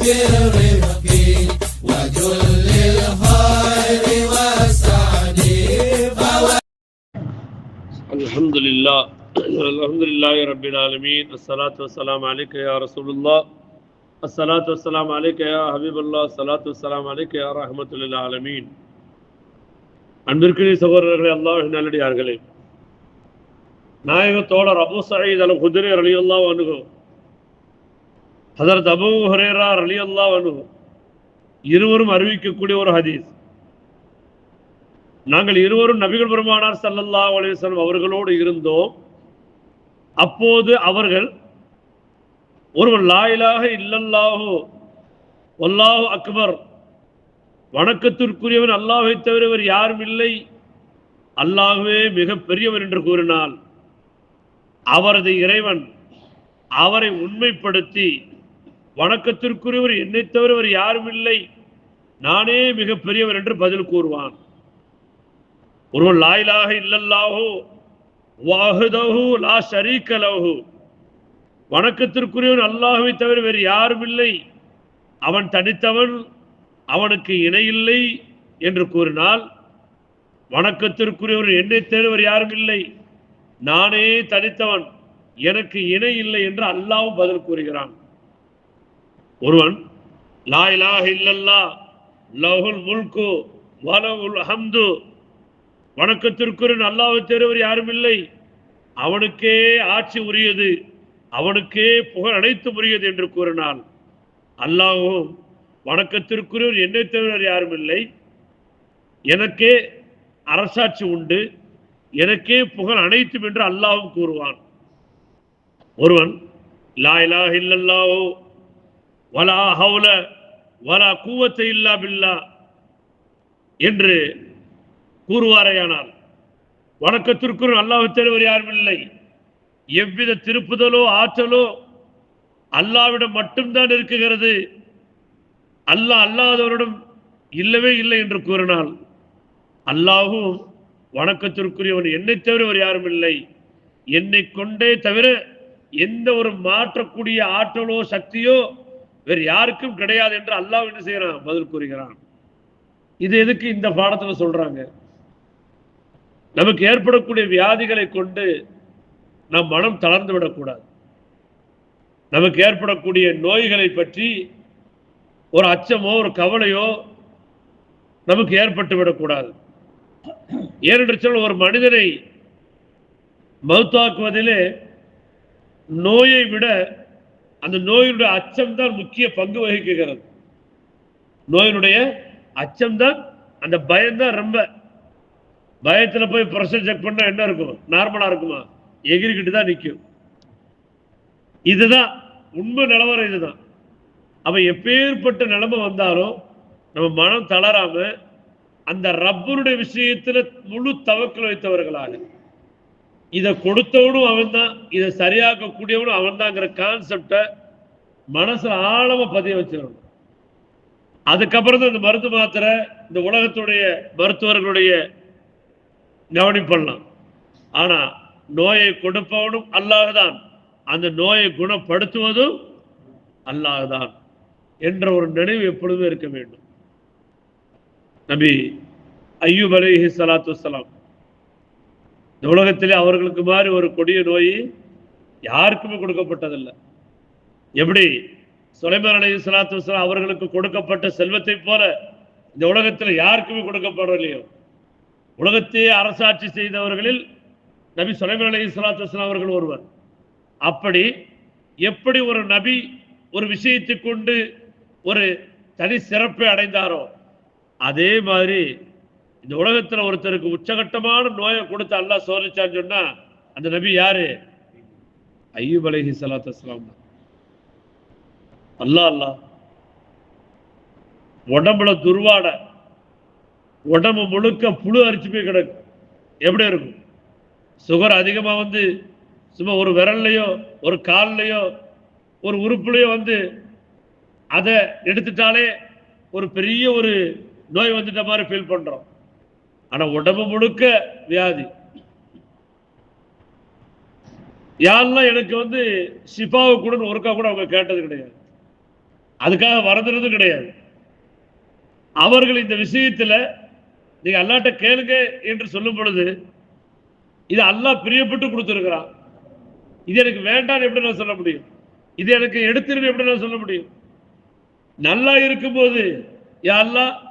بالرفق وجل الخير والسعد الحمد لله الحمد لله رب العالمين الصلاة والسلام عليك يا رسول الله الصلاة والسلام عليك يا حبيب الله الصلاة والسلام عليك يا رحمة للعالمين அன்பிற்குரிய சகோதரர்களே அல்லாஹ் நல்லடியார்களே நாயக தோழர் அபு சயீத் அல் குதிரை அலி அல்லா ஹசரத் அபு ஹரேரா அலி அல்லா இருவரும் அறிவிக்கக்கூடிய ஒரு ஹதீஸ். நாங்கள் இருவரும் நபிகள் பெருமானார் சல்லல்லா அலைஹி அவர்களோடு இருந்தோம். அப்போது அவர்கள் ஒருவர் லாயிலாக இல்லல்லாஹோ இல்லல்லாஹு அக்பர் வணக்கத்திற்குரியவன் அல்லாஹை தவிர இவர் யாரும் இல்லை. அல்லாஹ்வே மிக பெரியவர் என்று கூறினால் அவரது இறைவன் அவரை உண்மைப்படுத்தி வணக்கத்திற்குரியவர் என்னை தவிர வேறு யாரும் இல்லை. நானே மிக பெரியவர் என்று பதில் கூறுவான். ஒருவன் லாயிலாக இல்லல்லாஹோ வாஹுதஹு லா ஷரீக்க வணக்கத்திற்குரியவன் அல்லாஹுவை தவிர வேறு யாரும் இல்லை. அவன் தனித்தவன் அவனுக்கு இணையில்லை என்று கூறினால் வணக்கத்திற்குரியவர் என்னை தேடுவர் யாரும் இல்லை. நானே தனித்தவன் எனக்கு இணை இல்லை என்று அல்லாவும் பதில் கூறுகிறான். ஒருவன் லா இலாஹ இல்லல்லா லஹுல் முல்கு வலவுல் ஹம்து வணக்கத்திற்குரிய அல்லாஹ்வை தேர்வர் யாரும் இல்லை. அவனுக்கே ஆட்சி உரியது அவனுக்கே புகழ் அனைத்தும் உரியது என்று கூறினான். அல்லாஹும் வணக்கத்திற்குரியவர் என்னை தவிர யாரும் இல்லை. எனக்கே அரசாட்சி உண்டு எனக்கே புகழ் அனைத்தும் என்று அல்லாவும் கூறுவான். ஒருவன் லா இலாஹ வலா ஹவுல வலா கூவத்தை இல்லா பில்லா என்று கூறுவாரையானால் வணக்கத்திற்குள் அல்லாஹ் தருவர் யாரும் இல்லை. எவ்வித திருப்புதலோ ஆற்றலோ அல்லாவிடம் மட்டும்தான் இருக்குகிறது அல்லாஹ் அல்லாதவரிடம் இல்லவே இல்லை என்று கூறினால் அல்லாஹும் வணக்கத்திற்குரியவன் என்னை தவிர யாரும் இல்லை. என்னை கொண்டே தவிர எந்த ஒரு மாற்றக்கூடிய ஆற்றலோ சக்தியோ வேறு யாருக்கும் கிடையாது என்று அல்லாஹ் என்ன செய்யறான் பதில் கூறுகிறான். இது எதுக்கு இந்த பாடத்துல சொல்றாங்க? நமக்கு ஏற்படக்கூடிய வியாதிகளை கொண்டு நம் மனம் தளர்ந்து விடக்கூடாது. நமக்கு ஏற்படக்கூடிய நோய்களை பற்றி ஒரு அச்சமோ ஒரு கவலையோ நமக்கு ஏற்பட்டு விடக்கூடாது. ஏனென்று சொன்னால் ஒரு மனிதனை மௌத்தாக்குவதிலே நோயை விட அந்த நோயினுடைய அச்சம்தான் முக்கிய பங்கு வகிக்குகிறது நோயினுடைய அச்சம்தான் அந்த பயம்தான் ரொம்ப. பயத்துல போய் ப்ரெஷர் செக் பண்ணா என்ன இருக்கும்? நார்மலா இருக்குமா? எகிரிக்கிட்டு தான் நிற்கும் இதுதான் உண்மை நிலவரம் இதுதான். அப்ப எப்பேற்பட்ட நிலைமை வந்தாலும் நம்ம மனம் தளராம அந்த ரப்பருடைய விஷயத்துல முழு தவக்கல் வைத்தவர்களாக. இதை கொடுத்தவனும் அவன் தான் இதை சரியாக்கக்கூடியவனும் அவன் தாங்கிற கான்செப்டை மனசுல ஆழமா பதிய வச்சிடணும். அதுக்கப்புறம் தான் இந்த மருந்து மாத்திரை இந்த உலகத்துடைய மருத்துவர்களுடைய கவனிப்படலாம் ஆனா நோயை கொடுப்பவனும் அல்லாஹ்தான். அந்த நோயை குணப்படுத்துவதும் அல்லாஹ்தான் என்ற ஒரு நினைவு எப்பொழுதுமே இருக்க வேண்டும். நபி ஐயூப் அலேஹி சலாத்து வஸ்ஸலாம். இந்த உலகத்திலே அவர்களுக்கு மாதிரி ஒரு கொடிய நோய் யாருக்குமே கொடுக்கப்பட்டதில்லை. எப்படி? சுலைமர் அலி இஸ்லாத்து வஸ்ஸலாம் அவர்களுக்கு கொடுக்கப்பட்ட செல்வத்தை போல இந்த உலகத்தில் யாருக்குமே கொடுக்கப்படலையோ? உலகத்தையே அரசாட்சி செய்தவர்களில் நபி சுலைமர் அலி இஸ்லாத்து வஸ்ஸலாம் அவர்கள் ஒருவர். அப்படி எப்படி ஒரு நபி ஒரு விஷயத்தை கொண்டு ஒரு தனி சிறப்பை அடைந்தாரோ? அதே மாதிரி இந்த உலகத்துல ஒருத்தருக்கு உச்சகட்டமான நோயை கொடுத்து அல்லாஹ் சோதிச்சான்னு சொன்னா அந்த நபி யாரு? ஐயூப் அலஹி சலாத் அஸ்லாம் தான். அல்லாஹ் அல்லாஹ். உடம்புல துர்வாட உடம்பு முழுக்க புழு அரிச்சு போய் கிடக்கும் எப்படி இருக்கும்? சுகர் அதிகமா வந்து சும்மா ஒரு விரல்லையோ ஒரு கால்லையோ ஒரு உறுப்புலையோ வந்து அதை எடுத்துட்டாலே ஒரு பெரிய ஒரு நோய் வந்துட்ட மாதிரி ஃபீல் பண்றோம். ஆனா உடம்பு முழுக்க வியாதி. யாரெல்லாம் எனக்கு வந்து ஷிஃபாவை கூட ஒருக்கா கூட அவங்க கேட்டது கிடையாது. அதுக்காக வரதுறது கிடையாது. அவர்கள் இந்த விஷயத்துல நீங்க அல்லாட்ட கேளுங்க என்று சொல்லும் பொழுது இது அல்லா பிரியப்பட்டு கொடுத்துருக்கிறான். இது எனக்கு வேண்டாம்னு எப்படி நான் சொல்ல முடியும்? இது எனக்கு எடுத்துருன்னு எப்படி நான் சொல்ல முடியும்? நல்லா இருக்கும்போது யா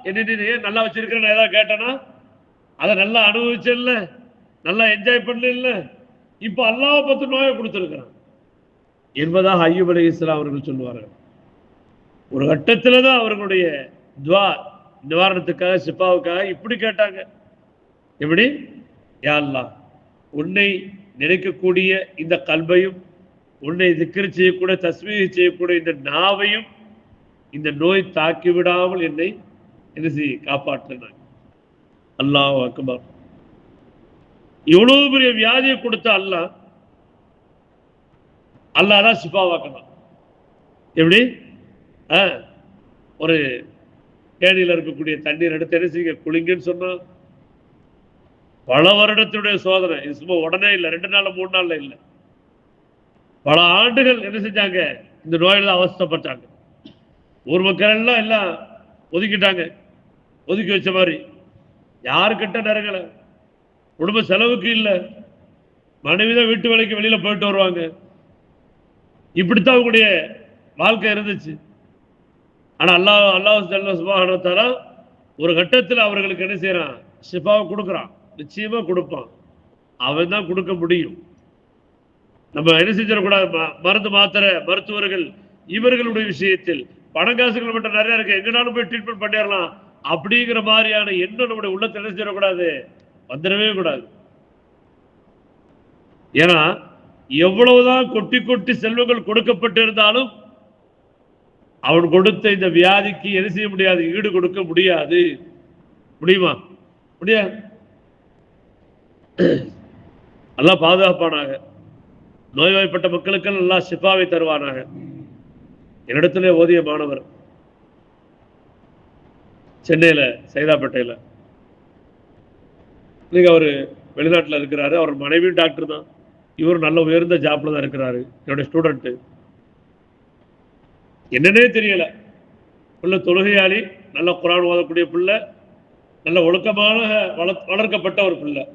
என்ன நீ ஏன் நல்லா வச்சிருக்கிறேன் ஏதாவது கேட்டேன்னா அதை நல்லா அனுபவிச்சேன்ல. நல்லா என்ஜாய் பண்ணல இப்போ அல்லாஹ் பத்து நோயை கொடுத்துருக்கிறான். என்பதாக ஐயூப் அலி இஸ்லாம் அவர்கள் சொல்லுவார்கள். ஒரு கட்டத்தில் தான் அவர்களுடைய துவா நிவாரணத்துக்காக சிப்பாவுக்காக இப்படி கேட்டாங்க. எப்படி? யா அல்லாஹ் உன்னை நினைக்கக்கூடிய இந்த கல்வையும் உன்னை திக்கிரி செய்யக்கூடிய தஸ்மீக செய்யக்கூடிய இந்த நாவையும் இந்த நோய் தாக்கி விடாமல் என்னை என்ன செய்ய காப்பாற்றினாங்க அல்லாஹ் அக்பர். இவ்வளவு பெரிய வியாதியை கொடுத்த அல்லாஹ்? அல்லாதான் தான் எப்படி? ஒரு கேணியில் இருக்கக்கூடிய தண்ணீர் எடுத்து என்ன செய்ய குளிங்கன்னு சொன்னா பல வருடத்துடைய சோதனை. இது சும்மா உடனே இல்லை ரெண்டு நாள்ல மூணு நாள்ல இல்லை. பல ஆண்டுகள் என்ன செஞ்சாங்க? இந்த நோயில தான் அவஸ்தைப்பட்டாங்க. ஊர் மக்கள் எல்லாம் எல்லாம் ஒதுக்கிட்டாங்க. ஒதுக்கி வச்ச மாதிரி. யாருக்கிட்ட நெருங்கல குடும்ப செலவுக்கு இல்லை. மனைவிதான் வீட்டு வேலைக்கு வெளியில போயிட்டு வருவாங்க. இப்படித்தான் அவங்களுடைய வாழ்க்கை இருந்துச்சு. ஆனா அல்லாஹ் அல்லாஹ் ஜல்ல சுப்ஹானஹு ஒரு கட்டத்தில் அவர்களுக்கு என்ன செய்யறான் ஷிஃபாவை கொடுக்குறான். நிச்சயமா கொடுப்பான். அவன் தான் கொடுக்க முடியும். நம்ம என்ன செஞ்சிடக்கூடாது? மருந்து மாத்திரை மருத்துவர்கள் இவர்களுடைய விஷயத்தில் பணம் காசுகள் மட்டும் நிறைய இருக்கு. எங்கனாலும் போய் ட்ரீட்மெண்ட் பண்ணிடலாம். அப்படிங்கிற மாதிரியான எண்ணம் நம்முடைய உள்ளத்தை என்ன வந்துடவே கூடாது. ஏன்னா எவ்வளவுதான் கொட்டி கொட்டி செல்வங்கள் கொடுக்கப்பட்டிருந்தாலும் அவன் கொடுத்த இந்த வியாதிக்கு என்ன செய்ய முடியாது? ஈடு கொடுக்க முடியாது. முடியுமா? முடியாது. நல்லா பாதுகாப்பானாக. நோய்வாய்ப்பட்ட மக்களுக்கு நல்லா சிப்பாவை தருவானாக. என்னிடத்திலே ஓதிய மாணவர். சென்னையில சைதாப்பேட்டையில். இன்றைக்கி அவர் வெளிநாட்டுல இருக்கிறாரு. அவர் மனைவியும் டாக்டர் தான். இவர் நல்ல உயர்ந்த ஜாப்ல தான் இருக்கிறாரு. என்னுடைய ஸ்டூடெண்ட்டு என்னன்னே தெரியல. பிள்ளை தொழுகையாளி நல்ல குரான் ஓதக்கூடிய பிள்ளை நல்ல ஒழுக்கமான வள- வளர்க்கப்பட்ட ஒரு பிள்ளை.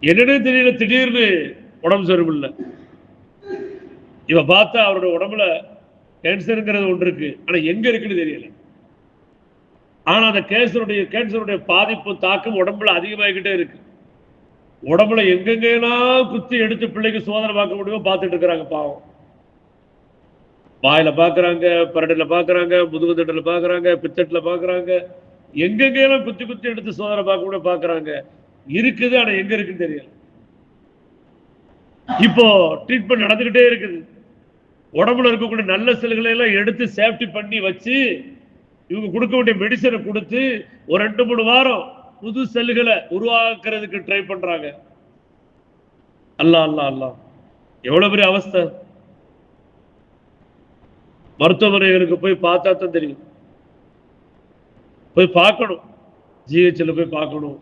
என்னன்னே தெரியல. திடீர்னு உடம்பு சரியில்லை. இவ பார்த்தா அவருடைய உடம்புல கேன்சருங்கிறது ஒன்று இருக்கு. ஆனா எங்க இருக்குன்னு தெரியல. ஆனா அந்த கேன்சருடைய கேன்சருடைய பாதிப்பு தாக்கம் உடம்புல அதிகமாகிக்கிட்டே இருக்கு. உடம்புல எங்கெங்கெல்லாம் குத்தி எடுத்து பிள்ளைக்கு சோதனை பார்க்க முடியுமோ பார்த்துட்டு இருக்கிறாங்க பாவம். வாயில பாக்குறாங்க பரடில பாக்குறாங்க முதுகு முதுகுத்தட்டுல பாக்குறாங்க பித்தட்டுல பாக்குறாங்க எங்கெங்கெல்லாம் குத்தி குத்தி எடுத்து சோதனை பார்க்க முடியும் பாக்குறாங்க இருக்குது ஆனா எங்க இருக்குன்னு தெரியல. இப்போ ட்ரீட்மெண்ட் நடந்துகிட்டே இருக்குது. உடம்புல இருக்கக்கூடிய நல்ல செல்களை எல்லாம் எடுத்து சேஃப்டி பண்ணி வச்சு இவங்க கொடுக்க வேண்டிய மெடிசனை கொடுத்து ஒரு ரெண்டு மூணு வாரம் புது செல்களை உருவாக்குறதுக்கு ட்ரை பண்றாங்க. அல்லா அல்லா அல்லாஹ். எவ்வளவு பெரிய அவஸ்தை. மருத்துவமனைகளுக்கு போய் பார்த்தா தான் தெரியும். போய் பார்க்கணும். ஜிஹெச்ல போய் பார்க்கணும்.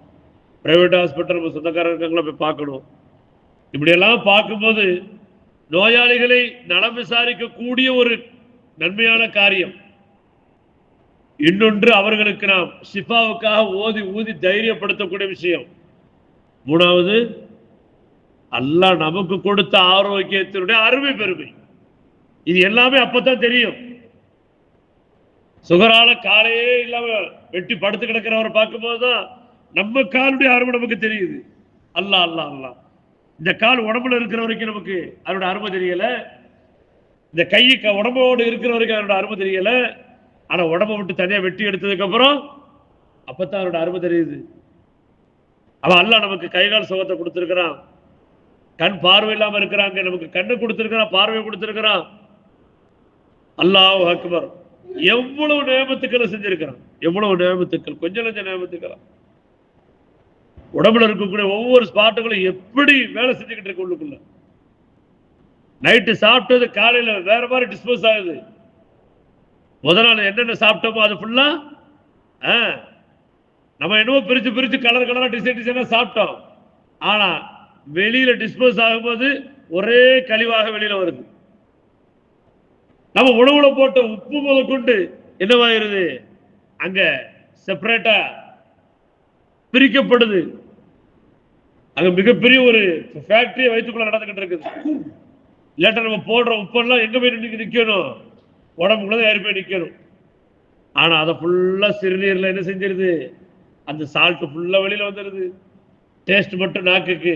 பிரைவேட் ஹாஸ்பிட்டல் நம்ம சொந்தக்காரங்க இருக்காங்களா போய் பார்க்கணும். இப்படியெல்லாம் பார்க்கும்போது நோயாளிகளை நலம் விசாரிக்கக்கூடிய ஒரு நன்மையான காரியம். இன்னொன்று அவர்களுக்கு நாம் சிஃபாவுக்காக ஓதி ஊதி தைரியப்படுத்தக்கூடிய விஷயம். மூணாவது அல்லாஹ் நமக்கு கொடுத்த ஆரோக்கியத்தினுடைய அருமை பெருமை. இது எல்லாமே அப்பதான் தெரியும். சுகரால காலையே இல்லாம வெட்டி படுத்து கிடக்கிறவரை பார்க்கும்போது தான் நம்ம காலுடைய அருமை நமக்கு தெரியுது. அல்லாஹ் அல்லாஹ் அல்லாஹ். இந்த கால் உடம்புல இருக்கிற வரைக்கும் நமக்கு அதோட அருமை தெரியல. இந்த கை க- உடம்போடு இருக்கிற வரைக்கும் அதோட அருமை தெரியல. ஆனா உடம்பை விட்டு தனியா வெட்டி எடுத்ததுக்கு அப்புறம் அப்பதான் அதோட அருமை தெரியுது அவன் அல்லாஹ் நமக்கு கைகால் சுகத்தை கொடுத்துருக்கிறான். கண் பார்வை இல்லாம இருக்கிறாங்க. நமக்கு கண்ணு கொடுத்துருக்கிறான் பார்வை கொடுத்துருக்கிறான். அல்லாஹ் அக்பர். எவ்வளவு நியமத்துக்களை செஞ்சிருக்கிறான். எவ்வளவு நியமத்துக்கள்? கொஞ்சம் கொஞ்சம் நியமத்துக்களா? உடம்புல இருக்கக்கூடிய ஒவ்வொரு ஸ்பாட்டுகளும் எப்படி வேலை செஞ்சுக்கிட்டு இருக்கு உள்ளுக்குள்ள. நைட்டு சாப்பிட்டது காலையில வேற மாதிரி டிஸ்போஸ் ஆகுது. முத நாள் என்னென்ன சாப்பிட்டோமோ அது ஃபுல்லா நம்ம என்னவோ பிரித்து பிரித்து கலர் கலராக டிசைன் டிசைனாக சாப்பிட்டோம். ஆனால் வெளியில் டிஸ்போஸ் ஆகும்போது ஒரே கழிவாக வெளியில் வருது. நம்ம உணவுல போட்ட உப்பு முதற்கொண்டு என்னவாயிருது அங்க செப்பரேட்டா பிரிக்கப்படுது. அங்க மிகப்பெரிய ஒரு ஃபேக்டரியை வைத்துக்குள்ள நடந்துகிட்டு இருக்குது. இல்லாட்ட நம்ம போடுற உப்பெல்லாம் எங்க போய் நின்று நிக்கணும்? உடம்புக்குள்ள ஏறி போய் நிற்கணும். ஆனால் அதை ஃபுல்லாக சிறுநீரில் என்ன செஞ்சிருது? அந்த சால்ட்டு ஃபுல்லாக வெளியில் வந்துடுது டேஸ்ட் மட்டும் நாக்குக்கு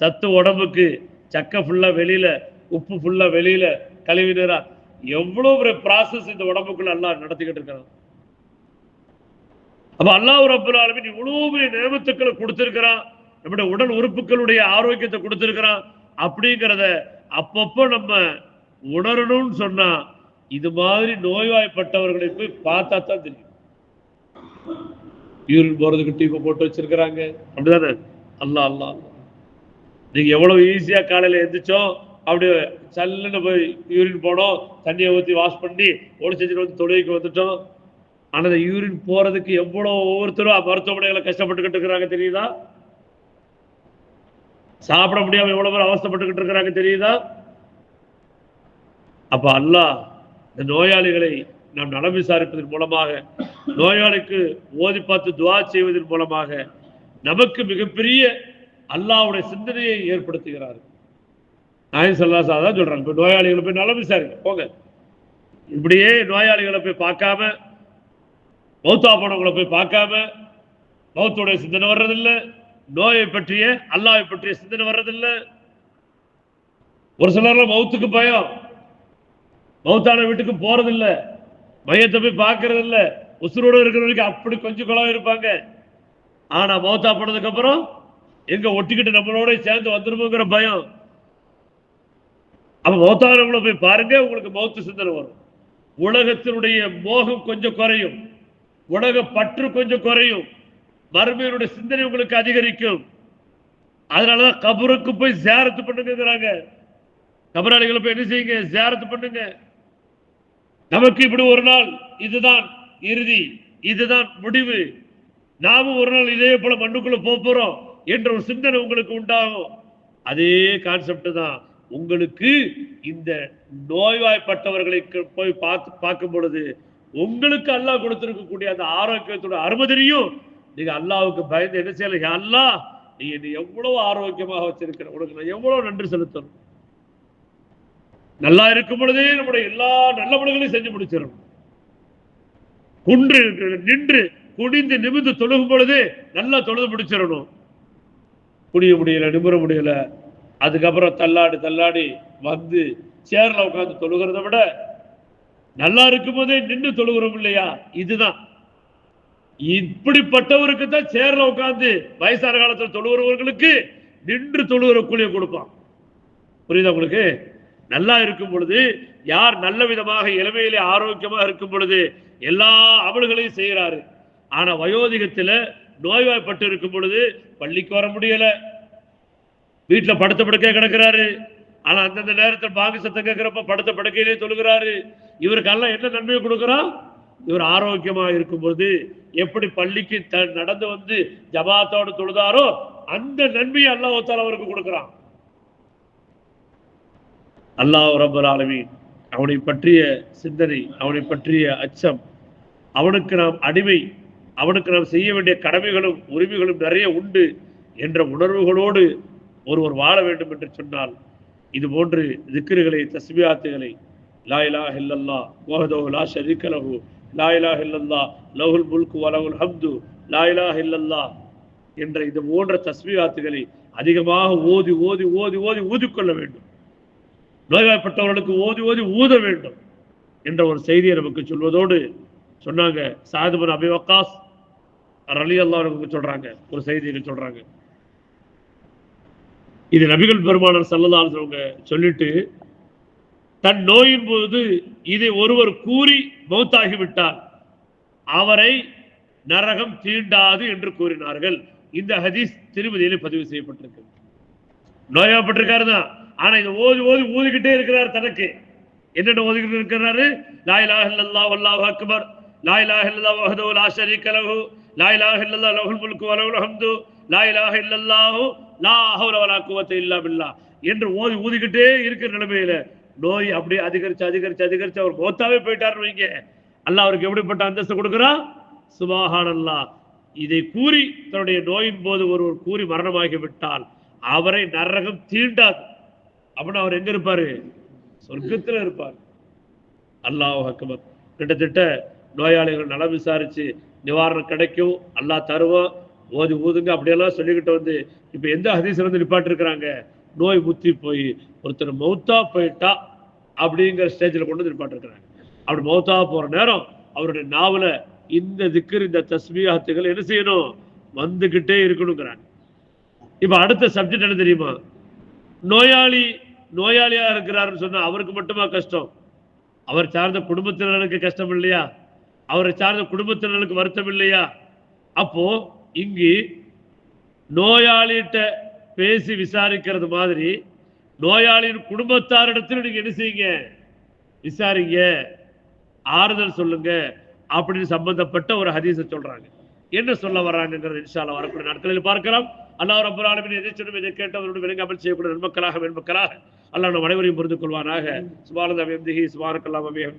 சத்து உடம்புக்கு சக்கை ஃபுல்லாக வெளியில் உப்பு ஃபுல்லாக வெளியில் கழுவி நீரா எவ்வளோ பெரிய ப்ராசஸ் இந்த உடம்புக்குள்ள எல்லாம் நடத்திக்கிட்டு இருக்கிறான் அப்போ அல்லாஹ் ரப்பல் ஆலமீன் இவ்வளோ பெரிய நேமத்துக்களை கொடுத்துருக்கிறான். நம்முடைய உடல் உறுப்புகளுடைய ஆரோக்கியத்தை கொடுத்துருக்கிறான். அப்படிங்கிறத அப்பப்போ நம்ம உணரணும்னு சொன்னால் இது மாதிரி நோய்வாய்ப்பட்டவர்களை போய் பார்த்தா தான் தெரியும். யூரின் போறதுக்கு டீப்பை போட்டு வச்சிருக்கிறாங்க. அப்படிதானே? அல்லா அல்லா. நீங்க எவ்வளவு ஈஸியா காலையில எந்திரிச்சோம் அப்படியே சல்லுன்னு போய் யூரின் போனோம் தண்ணியை ஊற்றி வாஷ் பண்ணி ஒளி செஞ்சுட்டு வந்து தொழுகைக்கு வந்துட்டோம். ஆனா அந்த யூரின் போறதுக்கு எவ்வளவு ஒவ்வொருத்தரும் மருத்துவமனைகளை கஷ்டப்பட்டுக்கிட்டு இருக்கிறாங்க தெரியுதா? சாப்பிட முடியாம எவ்வளவு பேர் அவஸ்தைப்பட்டுக்கிட்டு இருக்கிறாங்க தெரியுதா? அப்ப அல்லாஹ் இந்த நோயாளிகளை நாம் நலம் விசாரிப்பதன் மூலமாக நோயாளிக்கு ஓதி பார்த்து துவா செய்வதன் மூலமாக நமக்கு மிகப்பெரிய அல்லாஹ்வுடைய சிந்தனையை ஏற்படுத்துகிறார் நாயன் சல்லாசா தான் சொல்றாங்க இப்போ நோயாளிகளை போய் நலம் விசாரிங்க போங்க. இப்படியே நோயாளிகளை போய் பார்க்காம மௌத்தா போனவங்களை போய் பார்க்காம மௌத்துடைய சிந்தனை வர்றதில்லை நோயை பற்றிய அல்லாவை பற்றிய சிந்தனை வர்றதில்லை. ஒரு சிலர்லாம் மௌத்துக்கு பயம். மௌத்தான வீட்டுக்கு போறதில்ல. மையத்தை போய் பார்க்கறது இல்ல உசுரோட இருக்கிற வரைக்கும் அப்படி கொஞ்சம் குளம் இருப்பாங்க. ஆனா மௌத்தா போனதுக்கு அப்புறம் எங்க ஒட்டிக்கிட்டு நம்மளோட சேர்ந்து வந்துருமோங்கிற பயம். அப்ப மௌத்தானவங்களை போய் பாருங்க உங்களுக்கு மௌத்து சிந்தனை வரும். உலகத்தினுடைய மோகம் கொஞ்சம் குறையும். உலக பற்று கொஞ்சம் குறையும். மறுமையினுடைய சிந்தனை உங்களுக்கு அதிகரிக்கும். அதனாலதான் கபருக்கு போய் சேரத்து பண்ணுங்கிறாங்க கபராளிகளை போய் என்ன செய்யுங்க? சேரத்து பண்ணுங்க. நமக்கு இப்படி ஒரு நாள் இதுதான் இறுதி இதுதான் முடிவு. நாமும் ஒரு நாள் இதே போல மண்ணுக்குள்ள போக போறோம் என்ற ஒரு சிந்தனை உங்களுக்கு உண்டாகும். அதே கான்செப்ட் தான். உங்களுக்கு இந்த நோய்வாய்ப்பட்டவர்களை க- போய் பார்த்து பார்க்கும் பொழுது உங்களுக்கு அல்லாஹ் கொடுத்திருக்கக்கூடிய அந்த ஆரோக்கியத்தோட அருமை தெரியும் நீங்க அல்லாவுக்கு பயந்து என்ன செய்யல அல்லா அல்லாஹ் நீ என்னை எவ்வளவு ஆரோக்கியமாக வச்சிருக்கிற உனக்கு நான் எவ்வளவு நன்றி செலுத்தணும்? நல்லா இருக்கும் பொழுதே நம்முடைய எல்லா நல்ல பணிகளையும் செஞ்சு முடிச்சிடணும். குன்று நின்று குனிந்து நிமிந்து தொழுகும் பொழுது நல்லா தொழுது முடிச்சிடணும். குடிய முடியல நிமிர முடியல. அதுக்கப்புறம் தள்ளாடி தள்ளாடி வந்து சேர்ல உட்கார்ந்து தொழுகிறத விட நல்லா இருக்கும் போதே நின்று தொழுகிறோம் இல்லையா? இதுதான். இப்படிப்பட்டவருக்கு தான் சேர்ல உட்கார்ந்து வயசான காலத்துல தொழுகிறவர்களுக்கு நின்று தொழுகிற கூலியை கொடுப்பான். புரியுதா உங்களுக்கு? நல்லா இருக்கும் பொழுது யார் நல்ல விதமாக இளமையிலே ஆரோக்கியமாக இருக்கும் பொழுது எல்லா அமல்களையும் செய்கிறாரு. ஆனா வயோதிகத்துல நோய்வாய்ப்பட்டு இருக்கும் பொழுது பள்ளிக்கு வர முடியல. வீட்டுல படுத்த படுக்கையை கிடக்குறாரு. ஆனா அந்தந்த நேரத்தில் பாங்கு சத்தம் கேட்கிறப்ப படுத்த படுக்கையிலே தொழுகிறாரு. இவருக்கெல்லாம் என்ன நன்மையை கொடுக்குறோம் இவர் ஆரோக்கியமா இருக்கும் பொழுது எப்படி பள்ளிக்கு த- நடந்து வந்து ஜமாத்தோடு தொழுதாரோ அந்த நன்மையை அல்லாஹ் அவருக்கு கொடுக்குறான். அல்லாஹ் ரபுல் ஆலமீன். அவனை பற்றிய சிந்தனை அவனை பற்றிய அச்சம் அவனுக்கு நாம் அடிமை அவனுக்கு நாம் செய்ய வேண்டிய கடமைகளும் உரிமைகளும் நிறைய உண்டு என்ற உணர்வுகளோடு ஒருவர் வாழ வேண்டும் என்று சொன்னால் இது போன்று திக்ருகளை தஸ்பியாத்துகளை லா இலாஹ இல்லல்லா லா ஷரீக லஹு லா இலாஹ இல்லல்லா லஹுல் முல்கு வ ஹம்து லா இலாஹ என்ற இது போன்ற தஸ்மியாத்துகளை அதிகமாக ஓதி ஓதி ஓதி ஓதி ஊதிக்கொள்ள வேண்டும். நோய்வாய்ப்பட்டவர்களுக்கு ஓதி ஓதி ஊத வேண்டும் என்ற ஒரு செய்தியை நமக்கு சொல்வதோடு சொன்னாங்க சாதுபன் அபி வக்காஸ் அலி அல்லாவுக்கு சொல்றாங்க. ஒரு செய்தியை சொல்றாங்க. இது நபிகள் பெருமானார் சல்லல்லாஹு அவங்க சொல்லிட்டு தன் நோயின் போது இதை ஒருவர் கூறி மௌத்தாகிவிட்டார் அவரை நரகம் தீண்டாது என்று கூறினார்கள். இந்த ஹதீஸ் திருமதியிலே பதிவு செய்யப்பட்டிருக்கு. நோயாப்பட்டிருக்காரு தான் ஆனா இதை ஓதி ஓதி ஊதிக்கிட்டே இருக்கிறார் தனக்கு. என்னென்ன ஓதிக்கிட்டு இருக்கிறாரு? லாயிலாக இல்லல்லா வல்லாஹ் அக்பர். லாயிலாக இலாஹ இல்லல்லாஹ் வஹ்தஹு லா ஷரீக லஹு. லா இலாஹ லஹுல் முல்கு வ லஹுல் ஹம்து. லா இல்லல்லாஹு லா ஹவ்ல வலா குவத்த இல்லா என்று ஓதி ஊதிக்கிட்டே இருக்கிற நிலைமையில நோய் அப்படியே அதிகரிச்சு அதிகரிச்சு அதிகரிச்சு அவர் மோத்தாவே போயிட்டாருன்னு வைங்க. அல்லாஹ் அவருக்கு எப்படிப்பட்ட அந்தஸ்து கொடுக்குறான் சுபாகானல்லா அல்லாஹ் இதை கூறி தன்னுடைய நோயின் போது ஒருவர் கூறி மரணமாகி விட்டால் அவரை நரகம் தீண்டாது. அப்படின்னா அவர் எங்க இருப்பாரு? சொர்க்கத்துல இருப்பார். அல்லாஹ் அக்பர். கிட்டத்தட்ட நோயாளிகள் நலம் விசாரிச்சு நிவாரணம் கிடைக்கும் அல்லாஹ் தருவோம் ஓதி ஊதுங்க அப்படியெல்லாம் சொல்லிக்கிட்டு வந்து இப்போ எந்த ஹதீஸ்ல வந்து நிப்பாட்டிருக்கிறாங்க? நோய் முத்தி போய் ஒருத்தர் மௌத்தா போயிட்டா அப்படிங்கிற ஸ்டேஜில் கொண்டு வந்து நிப்பாட்டிருக்கிறாங்க. அப்படி மௌத்தா போற நேரம் அவருடைய நாவல இந்த திக்கர் இந்த தஸ்மியாத்துகள் என்ன செய்யணும்? வந்துகிட்டே இருக்கணுங்கிறாங்க. இப்போ அடுத்த சப்ஜெக்ட் என்ன தெரியுமா? நோயாளி நோயாளியாக இருக்கிறாருன்னு சொன்னால் அவருக்கு மட்டுமா கஷ்டம்? அவர் சார்ந்த குடும்பத்தினருக்கு கஷ்டம் இல்லையா? அவரை சார்ந்த குடும்பத்தினருக்கு வருத்தம் இல்லையா? அப்போ இங்கு நோயாளிகிட்ட பேசி விசாரிக்கிறது மாதிரி நோயாளியின் குடும்பத்தாரிடத்தில் நீங்க என்ன செய்யுங்க? விசாரிங்க. ஆறுதல் சொல்லுங்க. அப்படின்னு சம்பந்தப்பட்ட ஒரு ஹதீஸை சொல்றாங்க. என்ன சொல்ல வர்றாங்கிறது இன்ஷால வரக்கூடிய நாட்களில் பார்க்கலாம். அல்லாஹ் ரப்பல் ஆலமீன் எதை சொன்னும் இதை கேட்டவரோடு விளங்காமல் செய்யக்கூடிய நன்மக்களாக வெண்மக்களாக அல்லாஹ் நம் அனைவரையும் புரிந்து கொள்வானாக அபிஹி சுபானக்கல்லாம் அபிஹம்